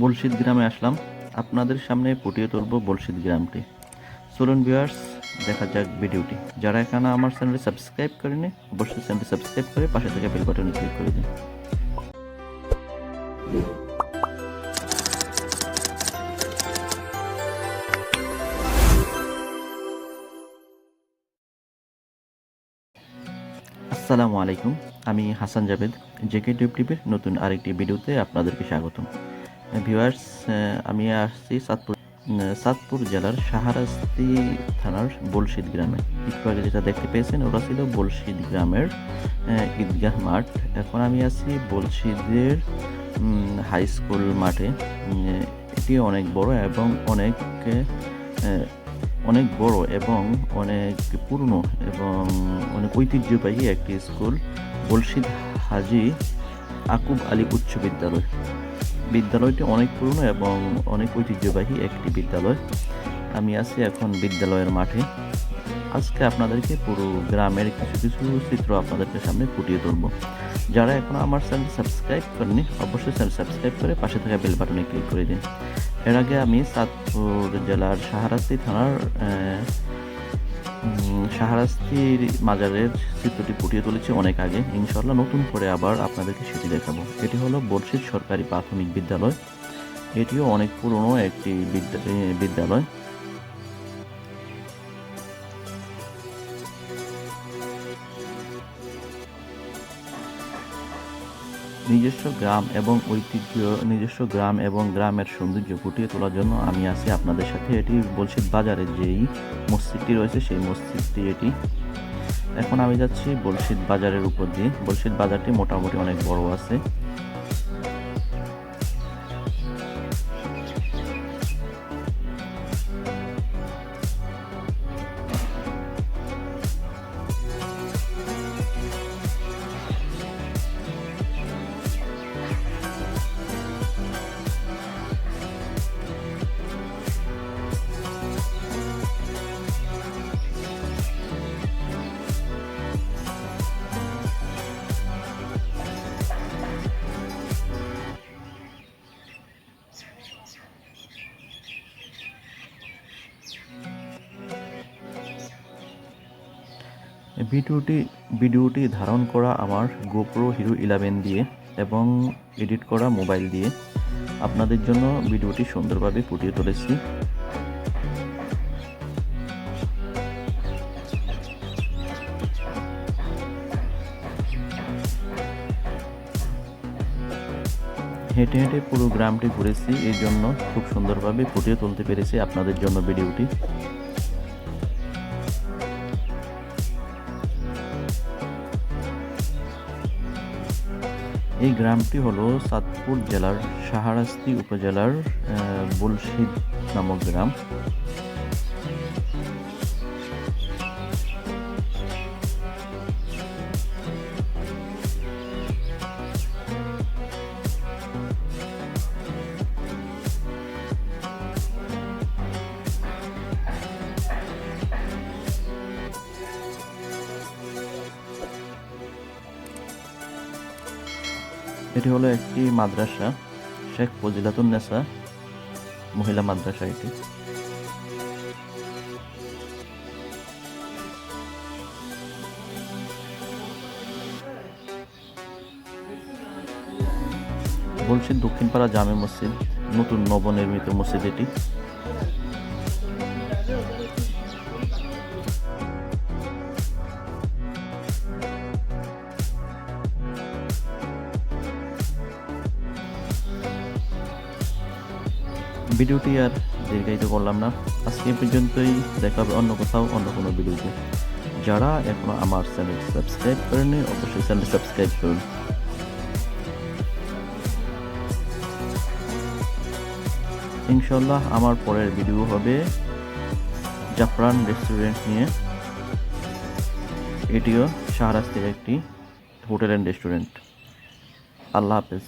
বলশিদ গ্রামে আসলাম। আপনাদের সামনে ফুটিয়ে তুলব বলশিদ গ্রামটি। চলুন ভিউয়ার্স দেখা যাক ভিডিওটি। যারা এখানে আমার চ্যানেলটি সাবস্ক্রাইব করেনি অবশ্যই চ্যানেলটি সাবস্ক্রাইব করে পাশে থেকে বেল বাটনে ক্লিক করে দিন। আসসালামু আলাইকুম, আমি হাসান জাভেদ, জেকে টিভির নতুন আরেকটি ভিডিওতে আপনাদেরকে স্বাগতম। ভিউয়ার্স আমি আসছি সাতপুর উম, সাতপুর জেলার সাহারাস্তি থানার বলশিদ গ্রামে। একটু আগে যেটা দেখতে পেয়েছেন ওরা ছিল বলশিদ গ্রামের ঈদগাহ মাঠ। এখন আমি আছি বলশিদের হাই স্কুল মাঠে। এটি অনেক বড় এবং অনেক অনেক বড় এবং অনেক পুরনো এবং অনেক ঐতিহ্যবাহী একটি স্কুল বলশিদ হাজি আকুব আলী উচ্চ বিদ্যালয়। বিদ্যালয়টি অনেক পুরনো এবং অনেক ঐতিহ্যবাহী একটি বিদ্যালয়। আমি আছি এখন বিদ্যালয়ের মাঠে। আজকে আপনাদেরকে পুরো গ্রামের কিছু কিছু চিত্র আপনাদেরকে সামনে ফুটিয়ে তুলব। যারা এখন আমার চ্যানেল সাবস্ক্রাইব করেনি অবশ্যই চ্যানেল সাবস্ক্রাইব করে পাশে থাকা বেল বাটনে ক্লিক করে দিন। এর আগে আমি চাঁদপুর জেলার সাহারাস্তি থানার সাহারাস্তির মাজারের চিত্রটি ফুটিয়ে তুলেছে অনেক আগে। ইনশাল্লাহ নতুন করে আবার আপনাদেরকে সেটি দেখাবো। এটি হলো বর্ষিত সরকারি প্রাথমিক বিদ্যালয়। এটিও অনেক পুরনো একটি বিদ্যা- বিদ্যালয়। নিজস্ব গ্রাম এবং ঐতিহ্য, নিজস্ব গ্রাম এবং গ্রামের সৌন্দর্য ফুটিয়ে তোলার জন্য আমি আছি আপনাদের সাথে। এটি বলশিদ বাজারে যেই মসজিদটি রয়েছে, সেই মসজিদটি এটি। এখন আমি যাচ্ছি বলশিদ বাজারের উপর দিয়ে। বলশিদ বাজারটি মোটামুটি অনেক বড় আছে। ভিডিওটি ভিডিওটি ধারণ করা আমার গোপ্রো হিরো ইলেভেন দিয়ে এবং এডিট করা মোবাইল দিয়ে। আপনাদের জন্য ভিডিওটি সুন্দরভাবে ফুটিয়ে তুলেছি। হেঁটে হেঁটে পুরো গ্রামটি ঘুরেছি এই জন্য খুব সুন্দরভাবে ফুটিয়ে তুলতে পেরেছি আপনাদের জন্য ভিডিওটি। এই গ্রামটি হল চাঁদপুর জেলার সাহারাস্তি উপজেলার বুলশিদ নামক গ্রাম। এটি হলো একটি মাদ্রাসা, শেখ ফজিলাতুন নেসা মহিলা মাদ্রাসা এটি। বলছি দক্ষিণপাড়া জামে মসজিদ, নতুন নবনির্মিত মসজিদ এটি। ভিডিওটি আর দীর্ঘায়িত করলাম না। আজকে পর্যন্তই, দেখা হবে অন্য কোথাও, অন্য কোনো ভিডিওতে। যারা এখনও আমার চ্যানেল সাবস্ক্রাইব করেনি অবশ্যই চ্যানেল সাবস্ক্রাইব করুন। ইনশাল্লাহ আমার পরের ভিডিও হবে জাফরান রেস্টুরেন্ট নিয়ে। এটিও শাহরাস্তির একটি হোটেল অ্যান্ড রেস্টুরেন্ট। আল্লাহ হাফেজ।